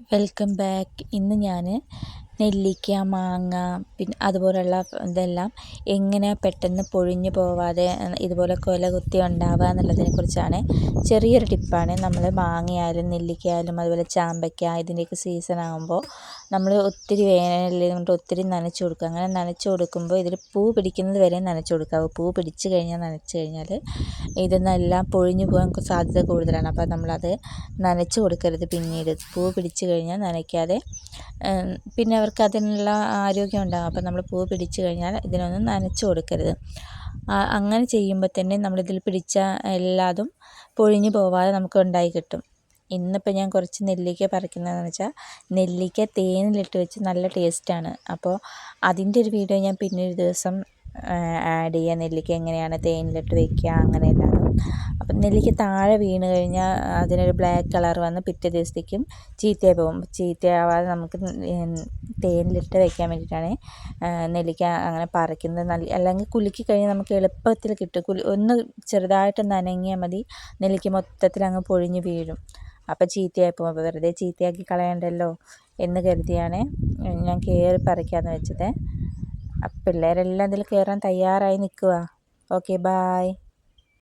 Welcome back. ഇന്ന് ഞാൻ നെല്ലിക്ക മാങ്ങ പിന്നെ അതുപോലെയുള്ള ഇതെല്ലാം എങ്ങനെ പെട്ടെന്ന് പൊഴിഞ്ഞു പോവാതെ ഇതുപോലെ കൊല കുത്തി ഉണ്ടാവുക എന്നുള്ളതിനെ കുറിച്ചാണ് ചെറിയൊരു ടിപ്പാണ്. നമ്മൾ മാങ്ങയായാലും നെല്ലിക്കയായാലും അതുപോലെ ചാമ്പയ്ക്ക ഇതിന്റെയൊക്കെ സീസൺ ആകുമ്പോൾ നമ്മൾ ഒത്തിരി വേനലിൽ കൊണ്ട് ഒത്തിരി നനച്ചു കൊടുക്കുക അങ്ങനെ നനച്ചു കൊടുക്കുമ്പോൾ ഇതിൽ പൂ പിടിക്കുന്നത് വരെ നനച്ചു കൊടുക്കുക. പൂ പിടിച്ച് കഴിഞ്ഞാൽ നനച്ചു കഴിഞ്ഞാൽ ഇതെന്നെല്ലാം പൊഴിഞ്ഞു പോകാൻ സാധ്യത കൂടുതലാണ്. അപ്പോൾ നമ്മളത് നനച്ചു കൊടുക്കരുത് പിന്നീട്. പൂ പിടിച്ച് കഴിഞ്ഞാൽ നനയ്ക്കാതെ പിന്നെ അവർക്ക് അതിനുള്ള ആരോഗ്യം ഉണ്ടാകും അപ്പോൾ നമ്മൾ പൂ പിടിച്ച് കഴിഞ്ഞാൽ ഇതിനൊന്നും നനച്ച് കൊടുക്കരുത്. അങ്ങനെ ചെയ്യുമ്പോൾ തന്നെ നമ്മളിതിൽ പിടിച്ച എല്ലാതും പൊഴിഞ്ഞു പോവാതെ നമുക്ക് ഉണ്ടായി കിട്ടും. ഇന്നിപ്പോൾ ഞാൻ കുറച്ച് നെല്ലിക്ക പറിക്കുന്നതെന്ന് വെച്ചാൽ നെല്ലിക്ക തേനിലിട്ട് വെച്ച് നല്ല ടേസ്റ്റാണ് അപ്പോൾ അതിന്റെ ഒരു വീഡിയോ ഞാൻ പിന്നെ ഒരു ദിവസം ആഡ് ചെയ്യുക. നെല്ലിക്ക എങ്ങനെയാണ്? തേനിലിട്ട് വെക്കുക അങ്ങനെയെല്ലാം അപ്പം നെല്ലിക്ക താഴെ വീണ് കഴിഞ്ഞാൽ അതിനൊരു ബ്ലാക്ക് കളർ വന്ന് പിറ്റേ ദിവസത്തേക്കും ചീത്തയായി പോകും. ചീത്തയാവാതെ നമുക്ക് തേനിലിട്ട് വെക്കാൻ വേണ്ടിയിട്ടാണ് നെല്ലിക്ക അങ്ങനെ പറിക്കുന്നത്. നല്ല അല്ലെങ്കിൽ കുലുക്കി കഴിഞ്ഞാൽ നമുക്ക് എളുപ്പത്തിൽ കിട്ടും. കുലു ഒന്ന് ചെറുതായിട്ട് നനങ്ങിയാൽ മതി. നെല്ലിക്ക മൊത്തത്തിൽ അങ്ങ് പൊഴിഞ്ഞ് വീഴും. അപ്പോൾ ചീത്തയായി പോകും. അപ്പോൾ വെറുതെ ചീത്തയാക്കി കളയണ്ടല്ലോ എന്ന് കരുതിയാണ് ഞാൻ കയറി പറിക്കാമെന്ന് വെച്ചത്. പിള്ളേരെല്ലാം ഇതിൽ കയറാൻ തയ്യാറായി നിൽക്കുക ഓക്കെ ബായ്